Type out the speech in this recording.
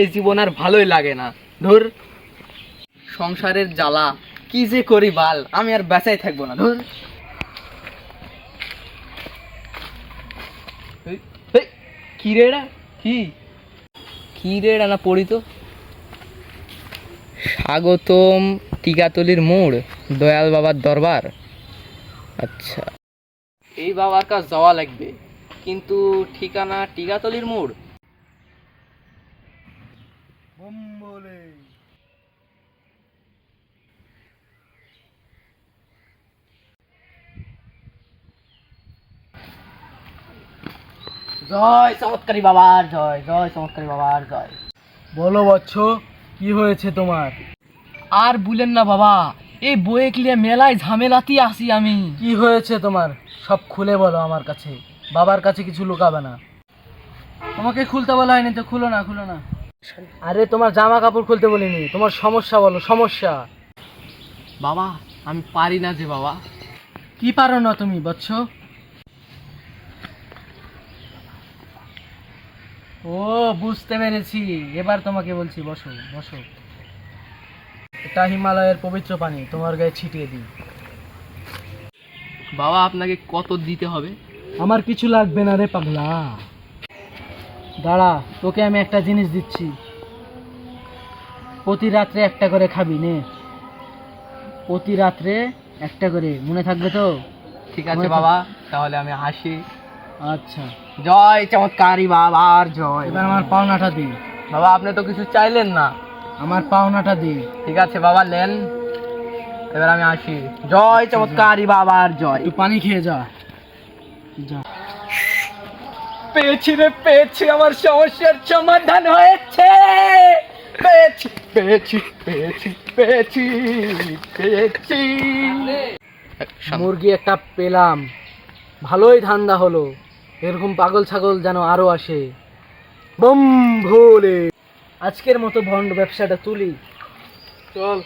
এই জীবন আর ভালোই লাগে না। ধর, সংসারের জ্বালা, কি যে করি বাল, আমি আর বেঁচাই থাকব না, ধর। রে কি? না পড়ি তো? স্বাগতম টিকাতলির মোড়, দয়াল বাবার দরবার। আচ্ছা। এই বাবার কাছে যাওয়া লাগবে, কিন্তু ঠিকানা টিকাতলির মোড়? জয় চমৎকারী বাবার জয় জয় চমৎকারী বাবার জয়। বলো বচ্চ কি হয়েছে তোমার? আর বুলেন না বাবা এই বইয়ে ক্লিয়ে মেলায় ঝামেলাতেই আসি আমি। কি হয়েছে তোমার? সব খুলে বলো আমার কাছে। বাবার কাছে কিছু লুকাবে না। তোমাকে খুলতে বলা হয়নি তো খুলো না খুলো না। আরে তোমার জামা কাপড় খুলতে বলিনি তোমার সমস্যা বলো সমস্যা। বাবা আমি পারি না যে বাবা। কি পারো না তুমি বচ্চ ও বুঝতে পেরেছি। এবার তোমাকে বলছি বসো বসো। এটা হিমালয়ের পবিত্র পানি তোমার গায়ে ছিটিয়ে দিই। বাবা আপনাকে কত দিতে হবে? আমার কিছু লাগবে না রে পাগলা। দাঁড়া তোকে আমি একটা জিনিস দিচ্ছি। প্রতি রাত্রে একটা করে খাবি নে। প্রতি রাত্রে একটা করে মনে থাকবে তো? ঠিক আছে বাবা তাহলে আমি আসি। আচ্ছা। জয় চমৎকারী বাবার জয়। এবার আমার পাওনাটা দি। বাবা আপনি তো কিছু চাইলেন না। আমার পাওনাটা দি। ঠিক আছে বাবা নেন। এবার আমি আসি। জয় চমৎকারী বাবার জয়। একটু পানি খেয়ে যা। যা। পেয়েছি রে, পেয়েছি। আমার সমস্যার সমাধান হয়েছে। পেয়েছি পেয়েছি পেয়েছি পেয়েছি পেয়েছি। মুরগি একটা পেলাম। ভালোই ধান্দা হলো। এরকম পাগল ছাগল যেন আরও আসে। বম, ভোলে আজকের মতো ভন্ড ব্যবসাটা তুলি। চল।